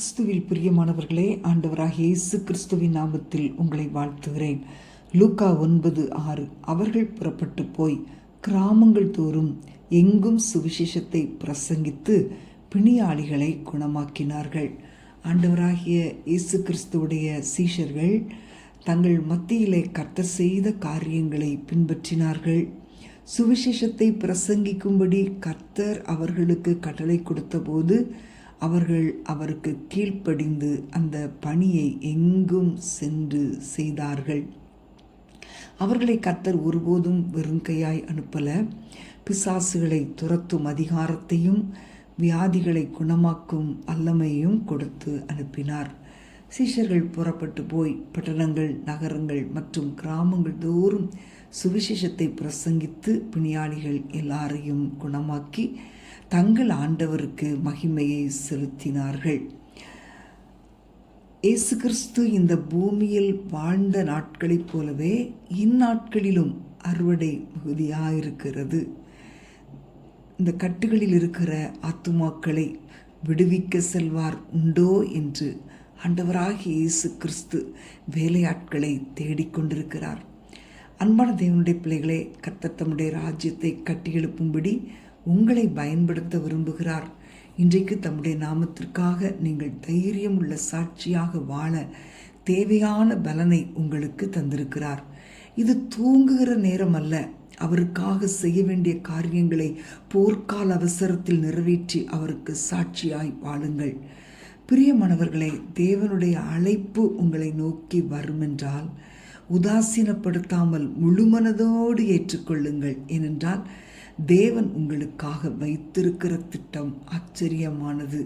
கிறிஸ்துவில் பிரியமானவர்களே ஆண்டவராக இயேசு கிறிஸ்துவின் நாமத்தில் உங்களை வாழ்த்துகிறேன். லூக்கா ஒன்பது ஆறு அவர்கள் புறப்பட்டு போய் கிராமங்கள் தோறும் எங்கும் சுவிசேஷத்தை பிரசங்கித்து பிணியாளிகளை குணமாக்கினார்கள். ஆண்டவராகிய இயேசு கிறிஸ்துவுடைய சீஷர்கள் தங்கள் மத்தியிலே கர்த்த செய்த காரியங்களை பின்பற்றினார்கள். சுவிசேஷத்தை பிரசங்கிக்கும்படி கர்த்தர் அவர்களுக்கு கட்டளை கொடுத்தபோது அவர்கள் அவருக்கு கீழ்ப்படிந்து அந்த பணியை எங்கும் சென்று செய்தார்கள். அவர்களை கத்தர் ஒருபோதும் வெறுங்கையாய் அனுப்பல. பிசாசுகளை துரத்தும் அதிகாரத்தையும் வியாதிகளை குணமாக்கும் வல்லமையும் கொடுத்து அனுப்பினார். சீஷர்கள் புறப்பட்டு போய் பட்டணங்கள் நகரங்கள் மற்றும் கிராமங்கள் தோறும் சுவிசேஷத்தை பிரசங்கித்து பிணியாளிகள் எல்லாரையும் குணமாக்கி தங்கள் ஆண்டவருக்கு மகிமையை செலுத்தினார்கள். இயேசு கிறிஸ்து இந்த பூமியில் வாழ்ந்த நாட்களைப் போலவே இந்நாட்களிலும் அறுவடை மிகுதியாயிருக்கிறது. இந்த கட்டுகளில் இருக்கிற ஆத்துமாக்களை விடுவிக்க செல்வார் உண்டோ என்று ஆண்டவராகிய இயேசு கிறிஸ்து வேலையாட்களை தேடிக்கொண்டிருக்கிறார். அன்பான தேவனுடைய பிள்ளைகளே கர்த்தர் தம்முடைய ராஜ்யத்தை கட்டியெழுப்பும்படி உங்களை பயன்படுத்த விரும்புகிறார். இன்றைக்கு தம்முடைய நாமத்திற்காக நீங்கள் தைரியம் உள்ள சாட்சியாக வாழ தேவையான பலனை உங்களுக்கு தந்திருக்கிறார். இது தூங்குகிற நேரம் அல்ல அவருக்காக செய்ய வேண்டிய காரியங்களை போர்க்கால அவசரத்தில் நிறைவேற்றி அவருக்கு சாட்சியாய் வாழுங்கள். பிரியமானவர்களே தேவனுடைய அழைப்பு உங்களை நோக்கி வருமென்றால் உதாசீனப்படுத்தாமல் முழுமனதோடு ஏற்றுக்கொள்ளுங்கள். ஏனென்றால் தேவன் உங்களுக்காக வைத்திருக்கிற திட்டம் ஆச்சரியமானது.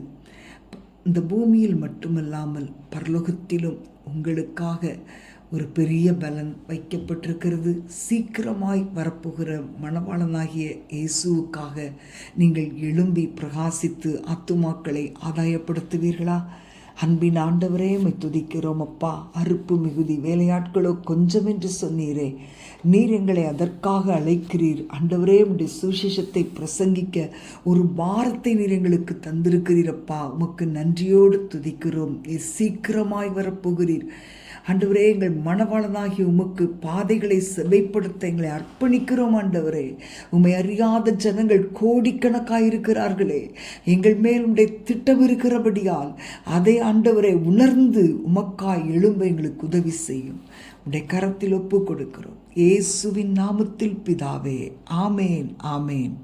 இந்த பூமியில் மட்டுமல்லாமல் பரலோகத்திலும் உங்களுக்காக ஒரு பெரிய பலன் வைக்கப்பட்டிருக்கிறது. சீக்கிரமாய் வரப்போகிற மணவாளனாகிய இயேசுவுக்காக நீங்கள் எழும்பி பிரகாசித்து ஆத்துமாக்களை ஆதாயப்படுத்துவீர்களா? அன்பின் ஆண்டவரே மை துதிக்கிறோம் அப்பா. அறுப்பு மிகுதி வேலையாட்களோ கொஞ்சம் என்று சொன்னீரே. நீர் எங்களை அதற்காக அழைக்கிறீர். ஆண்டவரே உடைய சுவிசேஷத்தை பிரசங்கிக்க ஒரு பாரத்தை நீர் எங்களுக்கு தந்திருக்கிறீரப்பா உமக்கு நன்றியோடு துதிக்கிறோம். நீர் சீக்கிரமாய் வரப்போகிறீர். ஆண்டவரே எங்கள் மனவாளனாகி உமக்கு பாதைகளை செவைப்படுத்த எங்களை அர்ப்பணிக்கிறோம் ஆண்டவரே. உம்மை அறியாத ஜனங்கள் கோடிக்கணக்காக இருக்கிறார்களே எங்கள் மேல் உடைய திட்டம் இருக்கிறபடியால் அதை ஆண்டவரை உணர்ந்து உமக்காய் எழும்ப எங்களுக்கு உதவி செய்யும். உடைய கரத்தில் ஒப்பு கொடுக்கிறோம் இயேசுவின் நாமத்தில் பிதாவே. ஆமேன் ஆமேன்.